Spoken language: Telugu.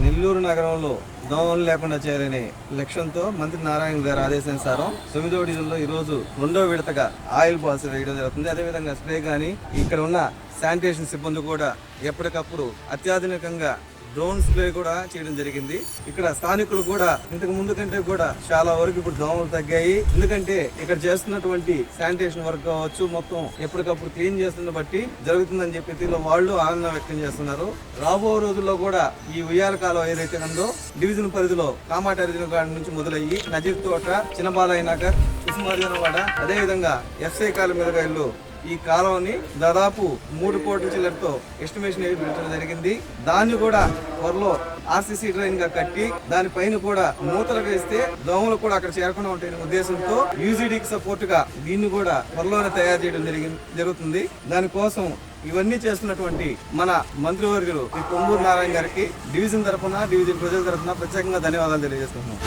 నెల్లూరు నగరంలో దోమలు లేకుండా చేయాలనే లక్ష్యంతో మంత్రి నారాయణ గారు ఆదేశానుసారం తొమ్మిదో డివిజన్లో ఈ రోజు రెండో విడతగా ఆయిల్ బాల్స్ వేయడం జరుగుతుంది. అదేవిధంగా స్ప్రే కానీ ఇక్కడ ఉన్న శానిటేషన్ సిబ్బంది కూడా ఎప్పటికప్పుడు అత్యాధునికంగా డ్రోన్ స్ప్రే కూడా చేయడం జరిగింది. ఇక్కడ స్థానికులు కూడా ఇంతకు ముందు కంటే కూడా చాలా వరకు ఇప్పుడు దోమలు తగ్గాయి. ఎందుకంటే ఇక్కడ చేస్తున్నటువంటి శానిటేషన్ వర్క్ కావచ్చు మొత్తం ఎప్పటికప్పుడు క్లీన్ చేస్తున్న బట్టి జరుగుతుందని చెప్పి దీనిలో వాళ్ళు ఆనందం వ్యక్తం చేస్తున్నారు. రాబో రోజుల్లో కూడా ఈ ఉయ్యాల కాలం ఏదైతే ఉందో డివిజన్ పరిధిలో కామాట డివిజన్ కాడ నుంచి మొదలయ్యి నజీర్ తోట చిన్నబాలయ్య నగర్ అదే అదేవిధంగా ఎస్ఐ కాలం మీదగా ఇల్లు ఈ కాలువని దాదాపు మూడు కోట్ల చిల్లరతో ఎస్టిమేషన్ వేయడం జరిగింది. దాన్ని కూడా త్వరలో ఆర్సీసీ డ్రైన్గా కట్టి దానిపైన కూడా మూతలు వేస్తే దోమలు కూడా అక్కడ చేరకుండా ఉంటాయనే ఉద్దేశంతో యూజీడీకి సపోర్ట్గా దీన్ని కూడా త్వరలోనే తయారు చేయడం జరిగింది జరుగుతుంది. దానికోసం ఇవన్నీ చేస్తున్నటువంటి మన మంత్రివర్యులు ఈ కొమ్మూరు నారాయణ గారికి డివిజన్ తరఫున డివిజన్ ప్రజల తరఫున ప్రత్యేకంగా ధన్యవాదాలు తెలియజేస్తున్నాం